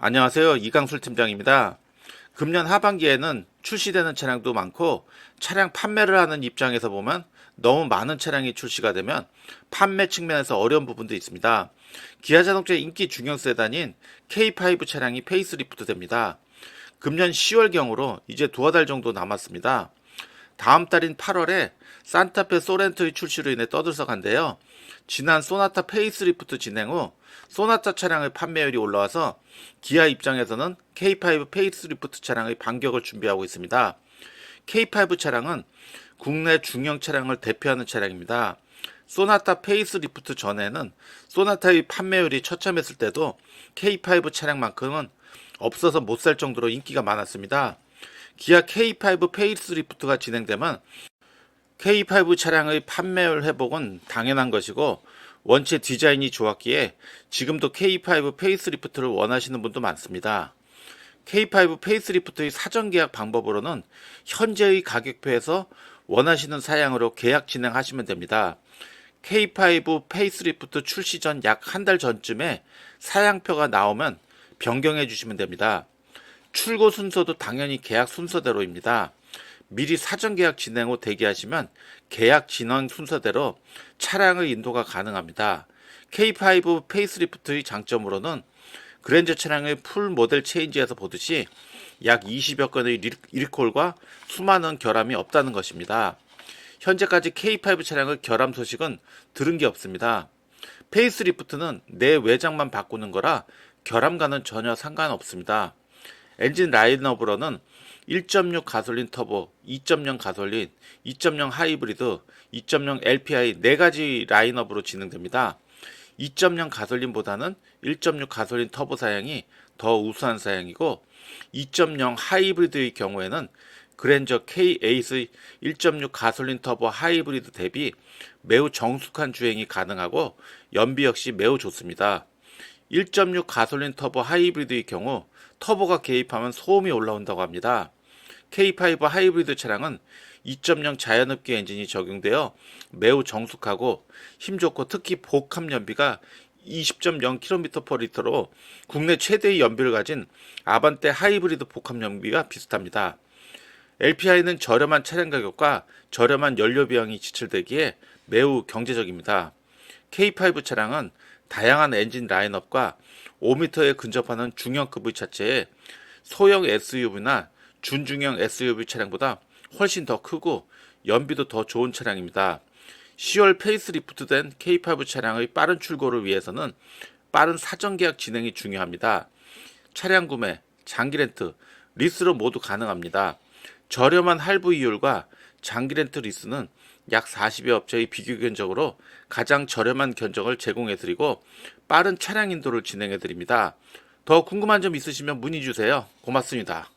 안녕하세요. 이강술 팀장입니다. 금년 하반기에는 출시되는 차량도 많고 차량 판매를 하는 입장에서 보면 너무 많은 차량이 출시가 되면 판매 측면에서 어려운 부분도 있습니다. 기아 자동차의 인기 중형 세단인 K5 차량이 페이스리프트 됩니다. 금년 10월경으로 이제 두어 달 정도 남았습니다. 다음 달인 8월에 산타페 소렌토의 출시로 인해 떠들썩한데요. 지난 소나타 페이스리프트 진행 후 소나타 차량의 판매율이 올라와서 기아 입장에서는 K5 페이스리프트 차량의 반격을 준비하고 있습니다. K5 차량은 국내 중형 차량을 대표하는 차량입니다. 소나타 페이스리프트 전에는 소나타의 판매율이 처참했을 때도 K5 차량만큼은 없어서 못 살 정도로 인기가 많았습니다. 기아 K5 페이스리프트가 진행되면 K5 차량의 판매율 회복은 당연한 것이고 원체 디자인이 좋았기에 지금도 K5 페이스리프트를 원하시는 분도 많습니다. K5 페이스리프트의 사전 계약 방법으로는 현재의 가격표에서 원하시는 사양으로 계약 진행하시면 됩니다. K5 페이스리프트 출시 전 약 한 달 전쯤에 사양표가 나오면 변경해 주시면 됩니다. 출고 순서도 당연히 계약 순서대로입니다. 미리 사전 계약 진행 후 대기하시면 계약 진행 순서대로 차량의 인도가 가능합니다. K5 페이스리프트의 장점으로는 그랜저 차량의 풀 모델 체인지에서 보듯이 약 20여 건의 리- 리콜과 수많은 결함이 없다는 것입니다. 현재까지 K5 차량의 결함 소식은 들은 게 없습니다. 페이스리프트는 내 외장만 바꾸는 거라 결함과는 전혀 상관없습니다. 엔진 라인업으로는 1.6 가솔린 터보, 2.0 가솔린, 2.0 하이브리드, 2.0 LPI 네 가지 라인업으로 진행됩니다. 2.0 가솔린보다는 1.6 가솔린 터보 사양이 더 우수한 사양이고 2.0 하이브리드의 경우에는 그랜저 K8의 1.6 가솔린 터보 하이브리드 대비 매우 정숙한 주행이 가능하고 연비 역시 매우 좋습니다. 1.6 가솔린 터보 하이브리드의 경우 터보가 개입하면 소음이 올라온다고 합니다. K5 하이브리드 차량은 2.0 자연흡기 엔진이 적용되어 매우 정숙하고 힘 좋고 특히 복합 연비가 20.0km/L로 국내 최대의 연비를 가진 아반떼 하이브리드 복합 연비가 비슷합니다. LPI는 저렴한 차량 가격과 저렴한 연료 비용이 지출되기에 매우 경제적입니다. K5 차량은 다양한 엔진 라인업과 5m에 근접하는 중형급 의 차체에 소형 SUV나 준중형 SUV 차량보다 훨씬 더 크고 연비도 더 좋은 차량입니다. 10월 페이스리프트된 K5 차량의 빠른 출고를 위해서는 빠른 사전 계약 진행이 중요합니다. 차량 구매, 장기 렌트, 리스로 모두 가능합니다. 저렴한 할부 이율과 장기 렌트 리스는 약 40여 업체의 비교 견적으로 가장 저렴한 견적을 제공해 드리고 빠른 차량 인도를 진행해 드립니다. 더 궁금한 점 있으시면 문의 주세요. 고맙습니다.